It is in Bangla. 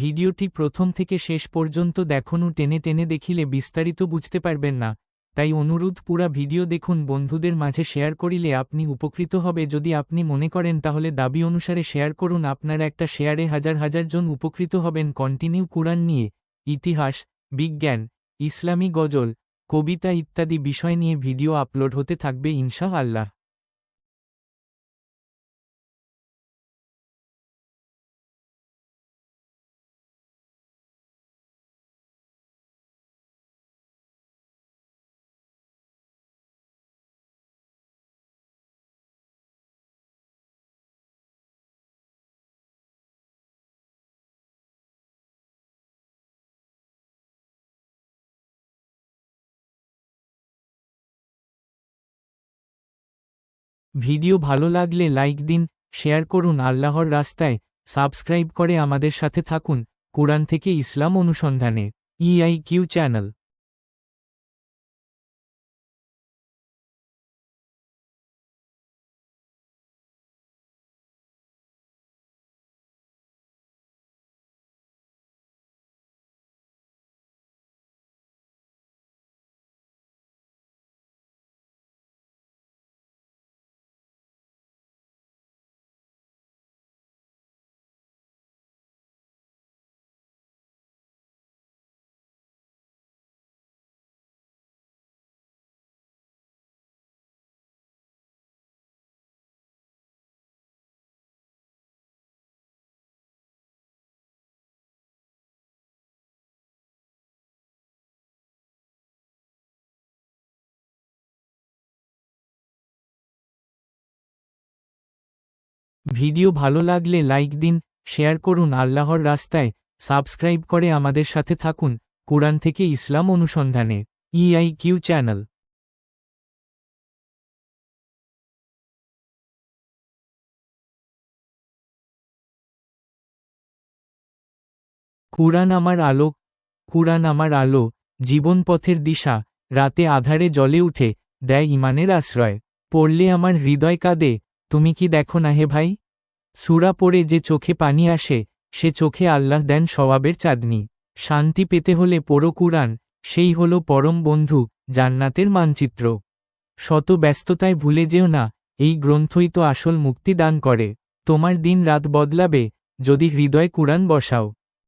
ভিডিওটি প্রথম থেকে শেষ পর্যন্ত দেখুন টেনে টেনে দেখিলে বিস্তারিত বুঝতে পারবেন না। তাই অনুরোধ, পুরা ভিডিও দেখুন, বন্ধুদের মাঝে শেয়ার করিলে আপনি উপকৃত হবে। যদি আপনি মনে করেন, তাহলে দাবি অনুসারে শেয়ার করুন। আপনার একটা শেয়ারে হাজার হাজার জন উপকৃত হবেন। কন্টিনিউ কুরআন নিয়ে, ইতিহাস, বিজ্ঞান, ইসলামী গজল, কবিতা ইত্যাদি বিষয় নিয়ে ভিডিও আপলোড হতে থাকবে ইনশা আল্লাহ ভিডিও ভালো লাগলে লাইক দিন, শেয়ার করুন, আল্লাহর রাস্তায় সাবস্ক্রাইব করে আমাদের সাথে থাকুন। কোরআন থেকে ইসলাম অনুসন্ধানে ইআই কিউ চ্যানেল ভিডিও ভালো লাগলে লাইক দিন, শেয়ার করুন আল্লাহর রাস্তায়, সাবস্ক্রাইব করে আমাদের সাথে থাকুন, কোরআন থেকে ইসলাম অনুসন্ধানে ইআই কিউ চ্যানেল। কুরআন আমার আলো, কুরআন আমার আলো, জীবন পথের দিশা, রাতে আধারে জলে উঠে, দেয় ইমানের আশ্রয়, পড়লে আমার হৃদয় কাঁদে তুমি কি দেখো না হে ভাই? সুরা পড়ে যে চোখে পানি আসে, সে চোখে আল্লাহ দেন সবাবের চাঁদনি। শান্তি পেতে হলে পড়ো কুরআন, সেই হল পরম বন্ধু, জান্নাতের মানচিত্র। শত ব্যস্ততায় ভুলে যেও না, এই গ্রন্থই তো আসল মুক্তি দান করে। তোমার দিন রাত বদলাবে, যদি হৃদয় কুরআন বসাও।